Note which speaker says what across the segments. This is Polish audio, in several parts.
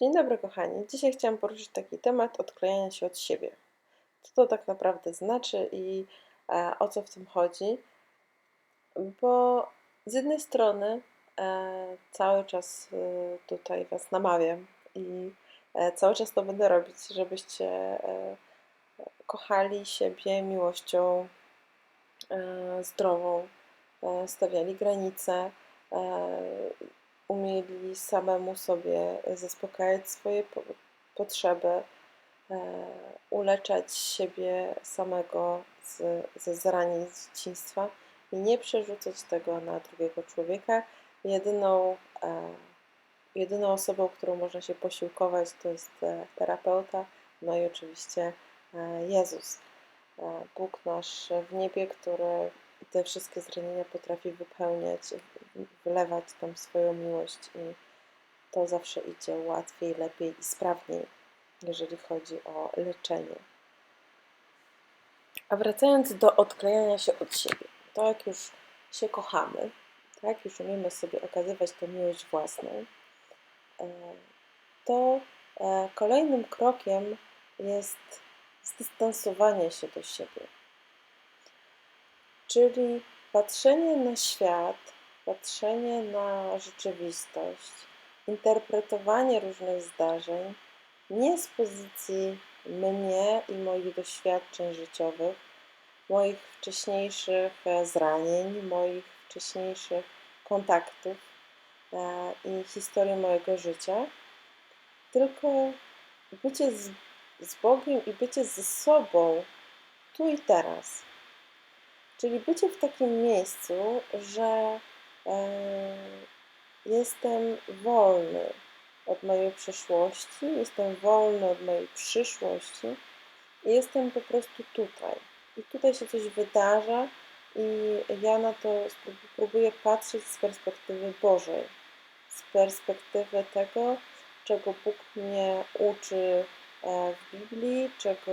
Speaker 1: Dzień dobry, kochani. Dzisiaj chciałam poruszyć taki temat odklejania się od siebie. Co to tak naprawdę znaczy i e, o co w tym chodzi? Bo z jednej strony e, cały czas e, tutaj Was namawiam i e, cały czas to będę robić, żebyście e, kochali siebie miłością e, zdrową, e, stawiali granice, e, umieli samemu sobie zaspokajać swoje po- potrzeby, e, uleczać siebie samego z, ze zranień z dzieciństwa i nie przerzucać tego na drugiego człowieka. Jedyną, e, jedyną osobą, którą można się posiłkować, to jest e, terapeuta, no i oczywiście Jezus. Bóg nasz w niebie, który te wszystkie zranienia potrafi wypełniać, wylewać tam swoją miłość i to zawsze idzie łatwiej, lepiej i sprawniej, jeżeli chodzi o leczenie. A wracając do odklejania się od siebie, to jak już się kochamy, tak, już umiemy sobie okazywać tę miłość własną, e, to e, kolejnym krokiem jest zdystansowanie się do siebie. Czyli patrzenie na świat, patrzenie na rzeczywistość, interpretowanie różnych zdarzeń nie z pozycji mnie i moich doświadczeń życiowych, moich wcześniejszych e, zranień, moich wcześniejszych kontaktów e, i historii mojego życia, tylko bycie z, z Bogiem i bycie ze sobą tu i teraz. Czyli bycie w takim miejscu, że e, jestem wolny od mojej przeszłości, jestem wolny od mojej przyszłości i jestem po prostu tutaj. I tutaj się coś wydarza i ja na to próbuję patrzeć z perspektywy Bożej, z perspektywy tego, czego Bóg mnie uczy e, w Biblii, czego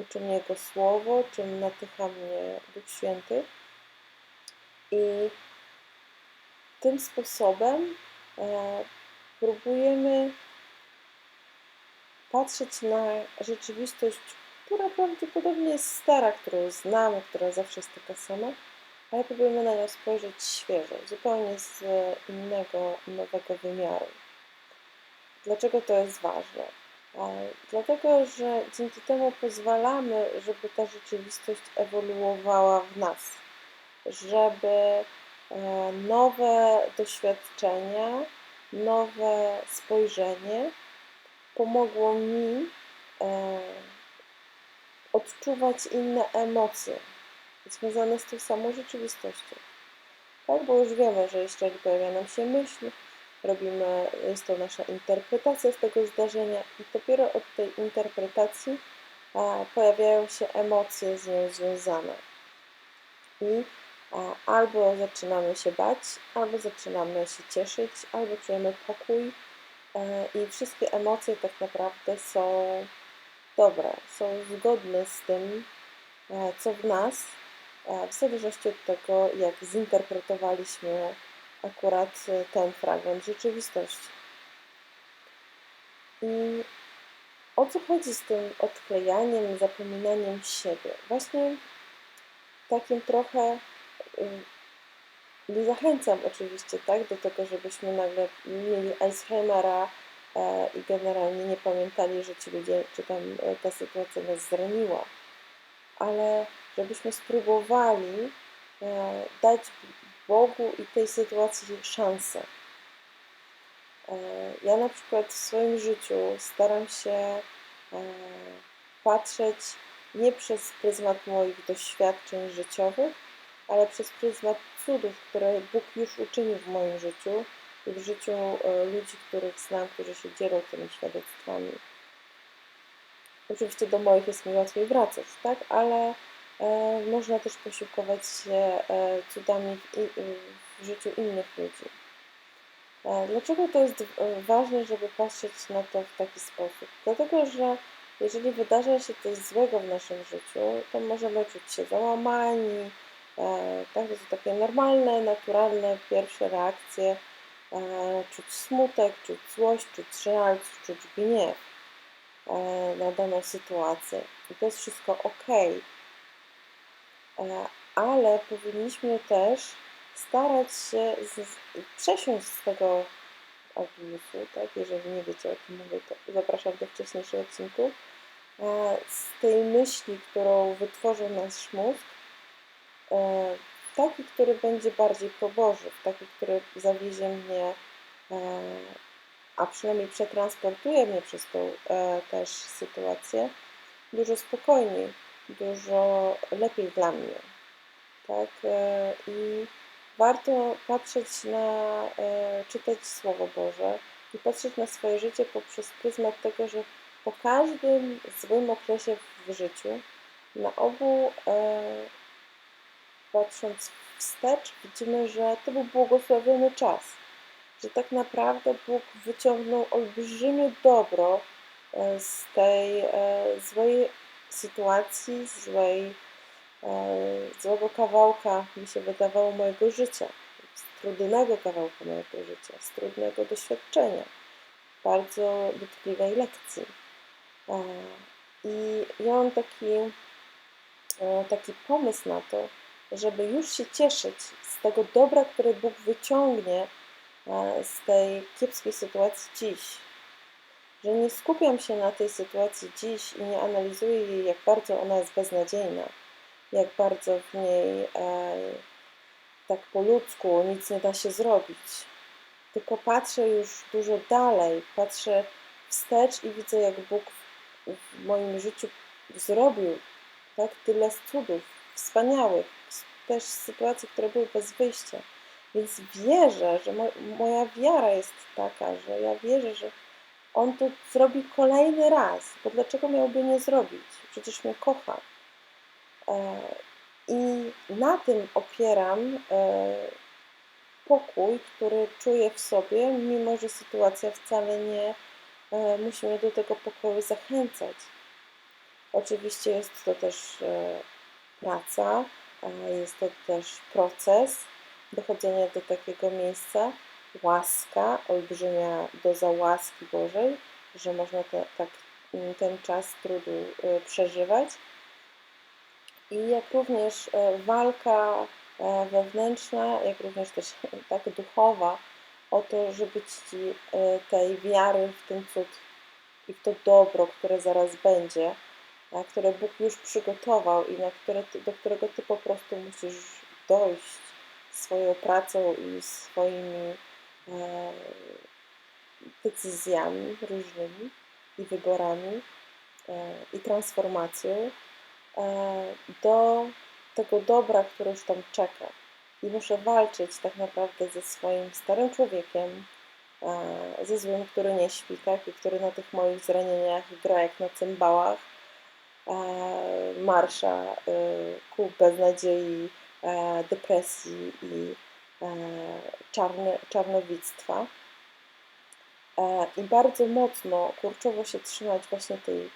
Speaker 1: uczy mnie Jego Słowo, czym natycha mnie Duch Święty. I tym sposobem e, próbujemy patrzeć na rzeczywistość, która prawdopodobnie jest stara, którą znamy, która zawsze jest taka sama, ale próbujemy na nią spojrzeć świeżo, zupełnie z innego, nowego wymiaru. Dlaczego to jest ważne? E, Dlatego, że dzięki temu pozwalamy, żeby ta rzeczywistość ewoluowała w nas, żeby e, nowe doświadczenia, nowe spojrzenie pomogło mi e, odczuwać inne emocje związane z tą samą rzeczywistością. Tak, bo już wiemy, że jeżeli pojawia nam się myśl, robimy, jest to nasza interpretacja z tego zdarzenia i dopiero od tej interpretacji a, pojawiają się emocje z nią związane. I a, albo zaczynamy się bać, albo zaczynamy się cieszyć, albo czujemy pokój e, i wszystkie emocje tak naprawdę są dobre, są zgodne z tym, e, co w nas, e, w zależności od tego, jak zinterpretowaliśmy akurat e, ten fragment rzeczywistości. I o co chodzi z tym odklejaniem, zapominaniem siebie? Właśnie takim trochę y, nie zachęcam oczywiście tak, do tego, żebyśmy nagle mieli Alzheimera e, i generalnie nie pamiętali, że ci ludzie, czy tam e, ta sytuacja nas zraniła, ale żebyśmy spróbowali dać Bogu i tej sytuacji szansę. E, Ja na przykład w swoim życiu staram się e, patrzeć nie przez pryzmat moich doświadczeń życiowych, ale przez pryzmat cudów, które Bóg już uczynił w moim życiu i w życiu e, ludzi, których znam, którzy się dzielą tymi świadectwami. Oczywiście do moich jest mi łatwiej wracać, tak? Ale można też posiłkować się e, cudami w, i, w życiu innych ludzi. E, Dlaczego to jest e, ważne, żeby patrzeć na to w taki sposób? Dlatego, że jeżeli wydarza się coś złego w naszym życiu, to możemy czuć się załamani, e, tak? To są takie normalne, naturalne pierwsze reakcje e, czuć smutek, czuć złość, czuć żal, czuć gniew e, na daną sytuację. I to jest wszystko ok. Ale powinniśmy też starać się z, przesiąść z tego abusu, tak? Jeżeli nie wiecie o tym mówię, to zapraszam do wcześniejszych odcinków. Z tej myśli, którą wytworzył nasz mózg, e, taki, który będzie bardziej pobożny, taki, który zawiezie mnie, e, a przynajmniej przetransportuje mnie przez tą e, też sytuację, dużo spokojniej, dużo lepiej dla mnie. Tak? I warto patrzeć na, czytać Słowo Boże i patrzeć na swoje życie poprzez pryzmat tego, że po każdym złym okresie w życiu, na obu e, patrząc wstecz, widzimy, że to był błogosławiony czas. Że tak naprawdę Bóg wyciągnął olbrzymie dobro e, z tej e, złej sytuacji, złej, e, złego kawałka, mi się wydawało, mojego życia, z trudnego kawałka mojego życia, z trudnego doświadczenia, bardzo dotkliwej lekcji. I ja mam taki, e, taki pomysł na to, żeby już się cieszyć z tego dobra, które Bóg wyciągnie e, z tej kiepskiej sytuacji dziś. Że nie skupiam się na tej sytuacji dziś i nie analizuję jej, jak bardzo ona jest beznadziejna, jak bardzo w niej e, tak po ludzku nic nie da się zrobić. Tylko patrzę już dużo dalej, patrzę wstecz i widzę, jak Bóg w moim życiu zrobił tak, tyle cudów wspaniałych, też sytuacji, które były bez wyjścia. Więc wierzę, że mo moja wiara jest taka, że ja wierzę, że On to zrobi kolejny raz, bo dlaczego miałby nie zrobić? Przecież mnie kocha. E, I na tym opieram e, pokój, który czuję w sobie, mimo że sytuacja wcale nie E, musimy do tego pokoju zachęcać. Oczywiście jest to też praca, jest to też proces dochodzenia do takiego miejsca, łaska, olbrzymia doza łaski Bożej, że można te, tak mm, ten czas trudu e, przeżywać. I jak również walka wewnętrzna, jak również też tak duchowa, o to, żeby Ci tej wiary w ten cud i w to dobro, które zaraz będzie, które Bóg już przygotował i na które do którego Ty po prostu musisz dojść swoją pracą i swoimi decyzjami różnymi i wyborami e, i transformacją e, do tego dobra, które już tam czeka i muszę walczyć tak naprawdę ze swoim starym człowiekiem, e, ze złym, który nie śpi, tak? I który na tych moich zranieniach gra jak na cymbałach, e, marsza e, ku beznadziei, depresji i czarne, czarnowictwa. I bardzo mocno, kurczowo się trzymać właśnie tej,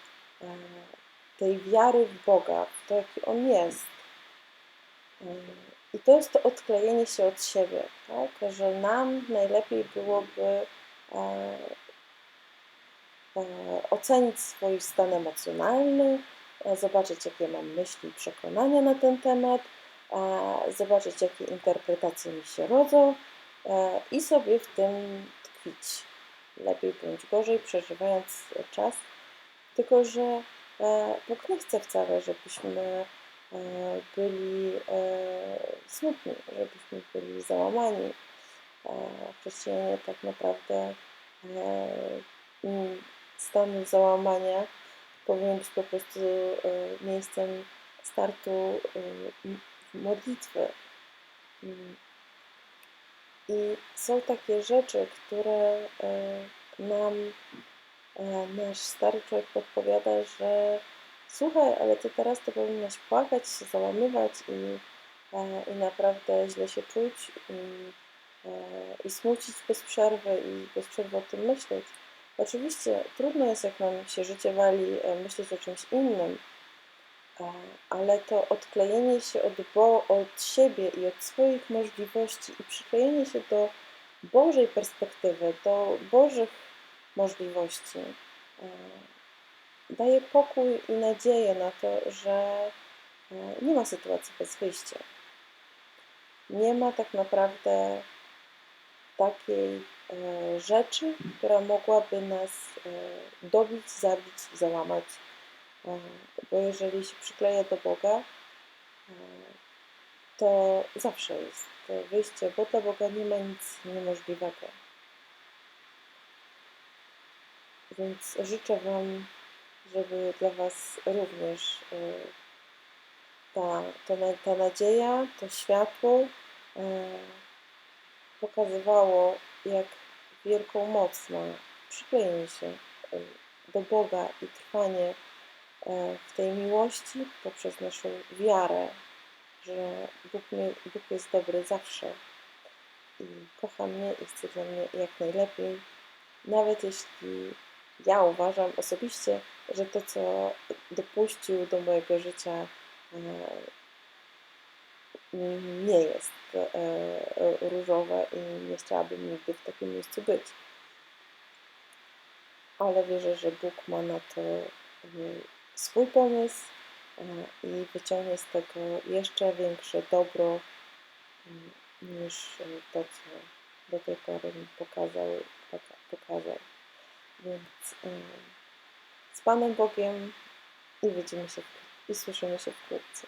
Speaker 1: tej wiary w Boga, w to, jaki On jest i to jest to odklejenie się od siebie, tak? że nam najlepiej byłoby e, e, ocenić swój stan emocjonalny, e, zobaczyć, jakie mam myśli i przekonania na ten temat, e, zobaczyć, jakie interpretacje mi się rodzą e, i sobie w tym tkwić. Lepiej bądź gorzej, przeżywając czas. Tylko, że e, Bóg nie chce wcale, żebyśmy E, byli smutni, żebyśmy byli załamani. Chrześcijanie tak naprawdę stan załamania powinien być po prostu miejscem startu modlitwy. I są takie rzeczy, które nam nasz stary człowiek podpowiada, że słuchaj, ale ty teraz to powinnaś płakać, się załamywać i, e, i naprawdę źle się czuć i, e, i smucić bez przerwy i bez przerwy o tym myśleć. Oczywiście trudno jest, jak nam się życie wali, e, myśleć o czymś innym, ale to odklejenie się od, bo, od siebie i od swoich możliwości i przyklejenie się do Bożej perspektywy, do Bożych możliwości, e, daje pokój i nadzieję na to, że e, nie ma sytuacji bez wyjścia. Nie ma tak naprawdę takiej e, rzeczy, która mogłaby nas dobić, zabić, załamać. Bo jeżeli się przykleję do Boga, to zawsze jest wyjście, bo dla Boga nie ma nic niemożliwego. Więc życzę Wam, żeby dla Was również y, ta, ta, ta nadzieja, to światło pokazywało, jak wielką moc ma przyklejenie się do Boga i trwanie w tej miłości poprzez naszą wiarę, że Bóg, mnie, Bóg jest dobry zawsze i kocha mnie i chce dla mnie jak najlepiej, nawet jeśli ja uważam osobiście, że to, co dopuścił do mojego życia, e, nie jest e, różowe i nie chciałabym nigdy w takim miejscu być. Ale wierzę, że Bóg ma na to e, swój pomysł i wyciągnie z tego jeszcze większe dobro niż to, co do tej pory mi pokazał. pokazał. Więc z Panem Bogiem i widzimy się i słyszymy się wkrótce.